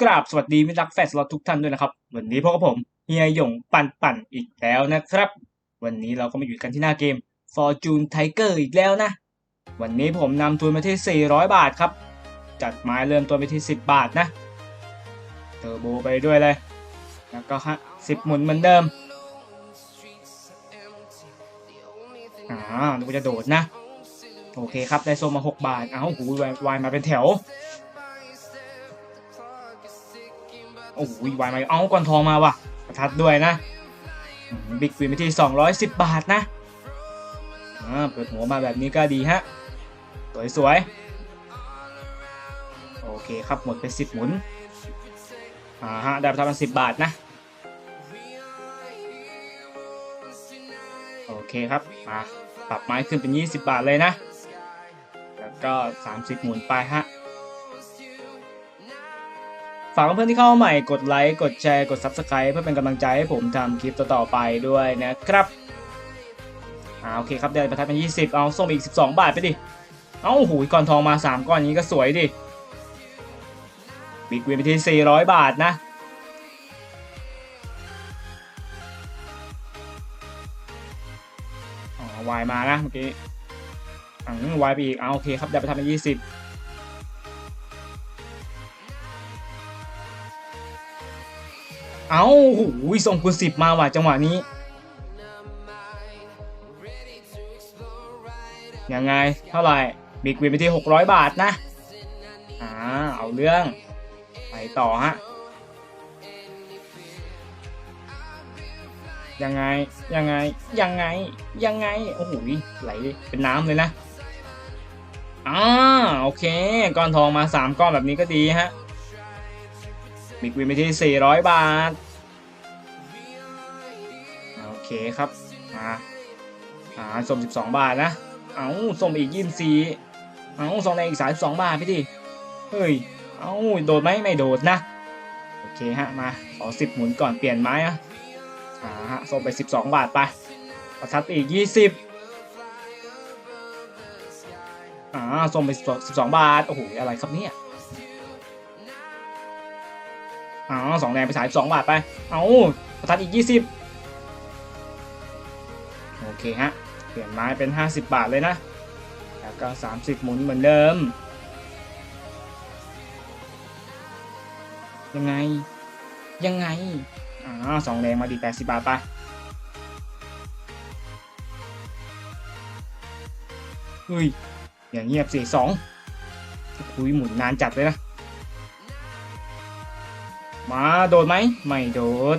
กราบสวัสดีมิตรรักแฟนสล็อตทุกท่านด้วยนะครับ วันนี้พบกับผมเฮียหยงปั่นปั่นอีกแล้วนะครับ วันนี้เราก็มาอยู่กันที่หน้าเกม Fortune Tiger อีกแล้วนะ วันนี้ผมนำทุนมาที่ 400 บาทครับ จัดไม้เริ่มต้นไปที่ 10 บาทนะเทอร์โบไปด้วยเลย แล้วก็ฮะ10 หมุนเหมือนเดิมอ่านึกว่าจะโดดนะ โอเคครับ ได้โซมา 6 บาท เอ้าหูวายมาเป็นแถว โอ้โหวายมาเอาก่อนทองมาว่ะประทัดด้วยนะบิ๊กวินไปที่ 210 บาทนะอ่าเปิดหัวมาแบบนี้ก็ดีฮะ สวยๆโอเคครับหมดไป 10 หมุนอ่าฮะได้ประทัดมา10 บาทนะ โอเคครับมาปรับไม้ขึ้นเป็น 20 บาทเลยนะ แล้วก็ 30 หมุนไปฮะ ฝากเพื่อนที่เข้าใหม่กดไลค์ กดแชร์ กด Subscribe เพื่อเป็นกำลังใจให้ผมทำคลิปต่อๆไปด้วยนะครับอ่าโอเคครับได้ประทัดเป็น20 เอาส่งอีก 12 บาทไปดิ เอ้าหูก้อนทองมา 3 ก้อนนี้ก็สวยดิ บิ๊กวนไปที่ 400 บาทนะวายมานะเมื่อกี้วายไปอีก เอาโอเคครับได้ประทัดเป็น20 เอาหูยส่งคูณสิบมาว่ะจังหวะนี้ ยังไง เท่าไหร่ บิ๊กวินไปที่ 600 บาทนะ อ่า เอาเรื่อง ไปต่อฮะ ยังไง ยังไง ยังไง ยังไง โอ้โหไหลเป็นน้ำเลยนะอ่าโอเค ก้อนทองมา 3 ก้อนแบบนี้ก็ดีฮะ บิ๊กวินไปที่ 400 บาท โอเคครับอ่าอ่าส้ม12 บาทนะ เอาส้มอีกยี่สีเอาสองแดงอีก 32 บาทพี่ดิเฮ้ย เอาโดดไหมไม่โดดนะ โอเคฮะ มาขอ10 หมุนก่อนเปลี่ยนไม้อะอ่าฮะส่งไป 12 บาทไปประทัดอีก 20อ่าส่งไป 12 บาท โอ้โห อะไรครับเนี่ย อ๋อสองแดงไปสาย2บาทไป เอาประทัดอีก20โอเคฮะ เปลี่ยนไม้เป็น50บาทเลยนะ แล้วก็30หมุนเหมือนเดิม ยังไง ยังไงอ่าสองแดงมาดีแปดสิบาทไปเฮ้ย อย่างเงียบสี่สองคุยหมุนนานจัดเลยนะ มาโดดไหมไม่โดด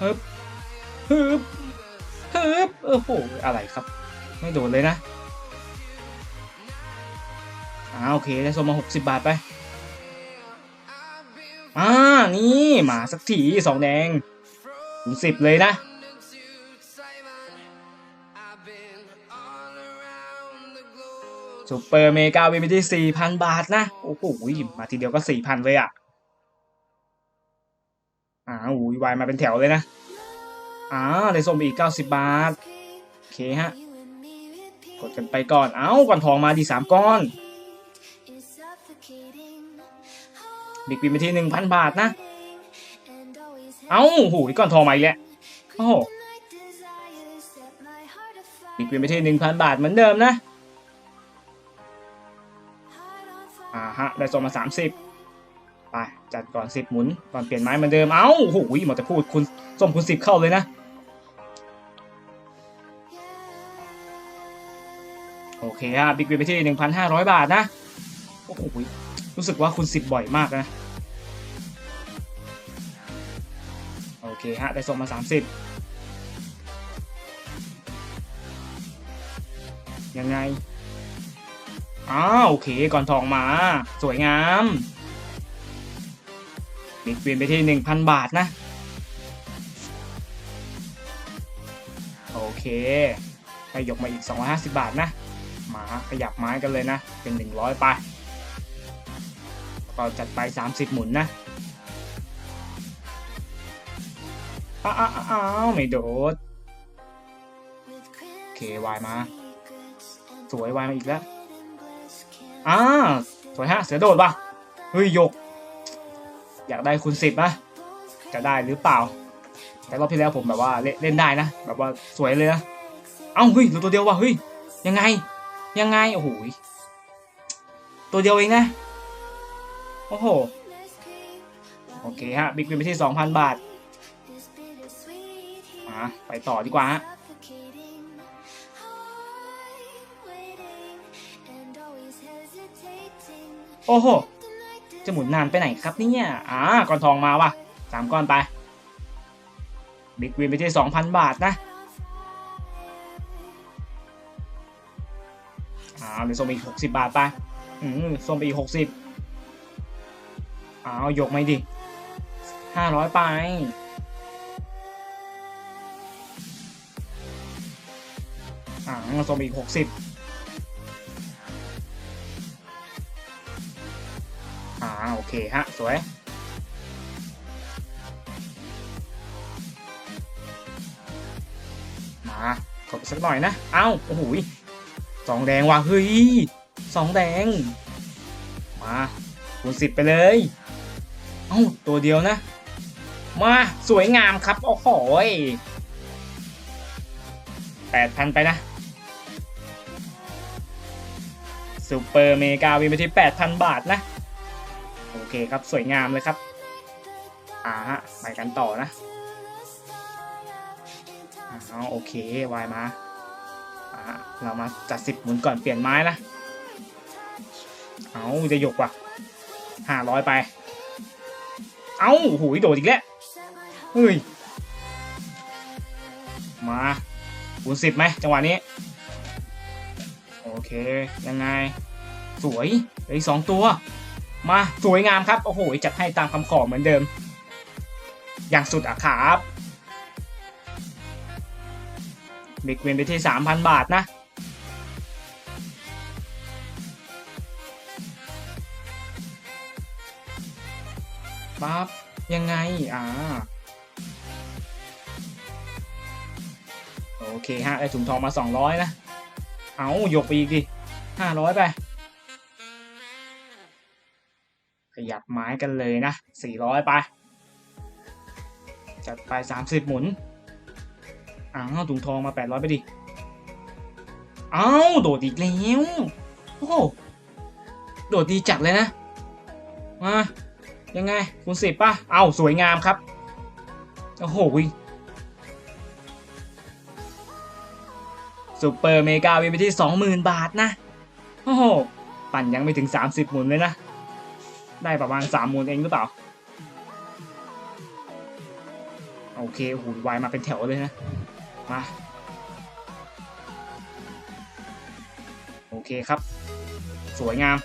ฮึบฮึบฮึบโอ้โหอะไรครับ ไม่โดดเลยนะอ่าโอเคได้โซมาหกสิบบาทไปอ่านี่มาสักทีสองแดงถึงสิบเลยนะ ซูเปอร์เมกาวินไปที่สี่พันบาทนะ โอ้โหมาทีเดียวก็สี่พันเลยอะอ่าอุ้ยวายมาเป็นแถวเลยนะอ่าได้ส้มอีกเก้าสิบบาท โอเคฮะ กดกันไปก่อน เอ้าก่อนทองมาดีสามก้อน บิ๊กวินไปที่หนึ่งพันบาทนะ เอ้าหูยก้อนทองมาอีกแล้วโอ้โหบิ๊กวินไปที่หนึ่งพันบาทเหมือนเดิมนะ อ่าฮะ ได้ส่งมาสามสิบไป จัดก่อนสิบหมุน ก่อนเปลี่ยนไม้เหมือนเดิม เอ้าโหยหหมดแต่พูดคุณส่งคุณสิบเข้าเลยนะ โอเคฮะบิ๊กวินไปที่หนึ่งพันห้าร้อยบาทนะ โอ้โหรู้สึกว่าคุณสิบบ่อยมากนะ โอเคฮะ ได้ส่งมา30ยังไง อ้าวโอเคก่อนทองมา สวยงามบิ๊กวินไปที่1,000บาทนะ โอเคขยกมาอีก 250 บาทนะ มาขยับไม้กันเลยนะ เป็น 100 ไปก็จัดไป 30 หมุนนะอ้าวอ้าวอ้าวไม่โดด โอเควายมา สวยวายมาอีกแล้ว อ่าสวยฮะ เสือโดดวะเฮ้ยยก อยากได้คุณสิบนะจะได้หรือเปล่า แต่รอบที่แล้วผมแบบว่าเล่นได้นะ แบบว่าสวยเลยนะ เอ้าเฮ้ยหลือตัวเดียววะเฮ้ยยังไง ยังไง โอ้โหตัวเดียวเองนะ โอ้โห โอเคฮะ บิ๊กวินไปที่ 2,000 บาทมาไปต่อดีกว่าฮะ โอ้โห จะหมุนนานไปไหนครับเนี่ยอ่าก้อนทองมาว่ะสามก้อนไป บิ๊กวินไปที่2,000บาทนะอ่าเดี๋ยวส่งไปอีก60บาทไป อืมส่งไปอีก60อ้าวยกไม่ดิ500ไปอ่าส่งไปอีก60 อ่าโอเคฮะ สวย มากดสักหน่อยนะ เอ้า โอ้โหยสองแดงว่ะเฮ้ยสองแดง มาคูณสิบไปเลย เอ้า ตัวเดียวนะ มาสวยงามครับ โอ้โหแปดพันไปนะซูเปอร์เมกาวินไปที่แปดพันบาทนะ โอเคครับสวยงามเลยครับอ่าฮะไปกันต่อนะเอาโอเควายมาอ่าเรามาจัดสิบหมุนก่อนเปลี่ยนไม้นะเอาจะหยกว่ะห้าร้อยไป เอาหูยโดดอีกแล้วเฮ้ยมาคูณสิบไหมจังหวะนี้ โอเค ยังไง สวยเหลืออีกสองตัว มาสวยงามครับ โอ้โห จัดให้ตามคำขอเหมือนเดิม อย่างสุดอะครับบิ๊กเวนไปที่ 3,000 บาทนะ ปั๊บ ยังไง อ่า โอเคฮะ ได้ถุงทองมา 200 นะ เอายกไปอีกดิ500 ไป ยับไม้กันเลยนะ 400 ไป จัดไป 30 หมุนอ้าวถุงทองมา 800 ไปดิอ้าวโดดอีกแล้วโอ้โหโดดดีจัดเลยนะ มายังไงคุณสิบป่ะ เอ้าสวยงามครับ โอ้โหซูเปอร์เมกาวินไปที่ 20,000 บาทนะ โอ้โห ปั่นยังไม่ถึง 30 หมุนเลยนะ ได้ประมาณ3หมุนเองหรือเปล่า โอเคโอ้โหวายมาเป็นแถวเลยนะ มา โอเคครับ สวยงาม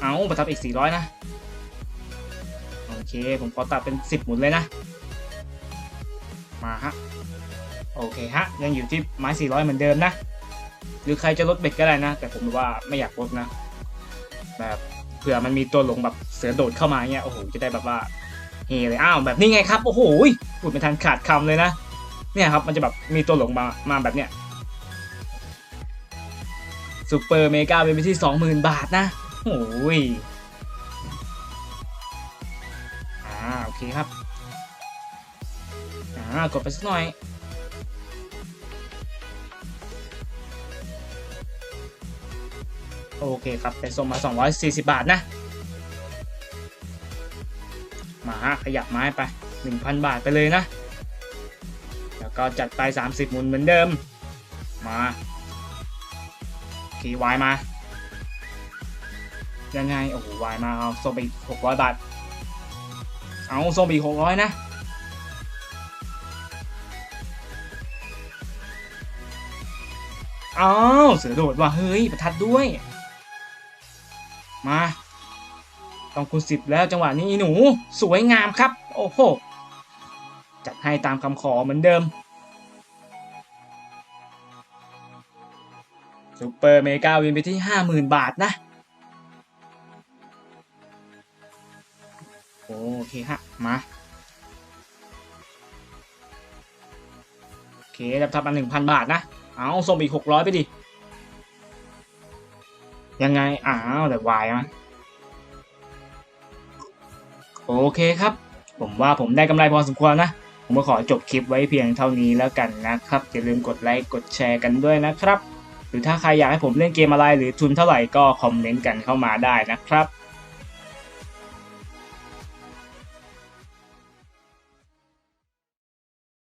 เอาประทับอีก 400 นะ โอเค ผมขอตัดเป็น 10 หมุนเลยนะ มาฮะ โอเคฮะ ยังอยู่ที่ไม้ 400 เหมือนเดิมนะ หรือใครจะลดเบ็ดก็ได้นะ แต่ผมว่าไม่อยากลดนะ แบบ เผื่อมันมีตัวหลงแบบเสือโดดเข้ามาเนี่ยโอ้โหจะได้แบบว่าเฮเลยอ้าวแบบนี้ไงครับโอ้โหพูดไม่ทันขาดคำเลยนะเนี่ยครับมันจะแบบมีตัวหลงมามาแบบเนี้ยซูเปอร์เมกาเป็นไปที่20,000บาทนะโอ้ยอ่าโอเคครับอ่ากดไปสักหน่อย โอเคครับเป็นส่งมา 240 บาทนะ มาฮะขยับไม้ไป 1,000 บาทไปเลยนะ แล้วก็จัดไป 30 หมุนเหมือนเดิม มาขี่วายมา ยังไง โอ้โหวายมาเอาส่งไป600 บาท เอาส่งไป600 นะอ้าวเสือโดดว่ะเฮ้ย ประทัดด้วย มาต้องคูณสิบแล้วจังหวะนี้อีหนูสวยงามครับ โอ้โหจัดให้ตามคำขอเหมือนเดิมซูเปอร์เมกาวินไปที่ห้าหมื่นบาทนะ โอเคฮะ มาโอเครับทับมาหนึ่งพันบาทนะ เอาส่งอีกหกร้อยไปดิ ยังไงอ้าวแต่วายมั้ยโอเคครับ ผมว่าผมได้กำไรพอสมควรนะ ผมก็ขอจบคลิปไว้เพียงเท่านี้แล้วกันนะครับ อย่าลืมกดไลค์กดแชร์กันด้วยนะครับ หรือถ้าใครอยากให้ผมเล่นเกมอะไรหรือทุนเท่าไหร่ก็คอมเมนต์กันเข้ามาได้นะครับ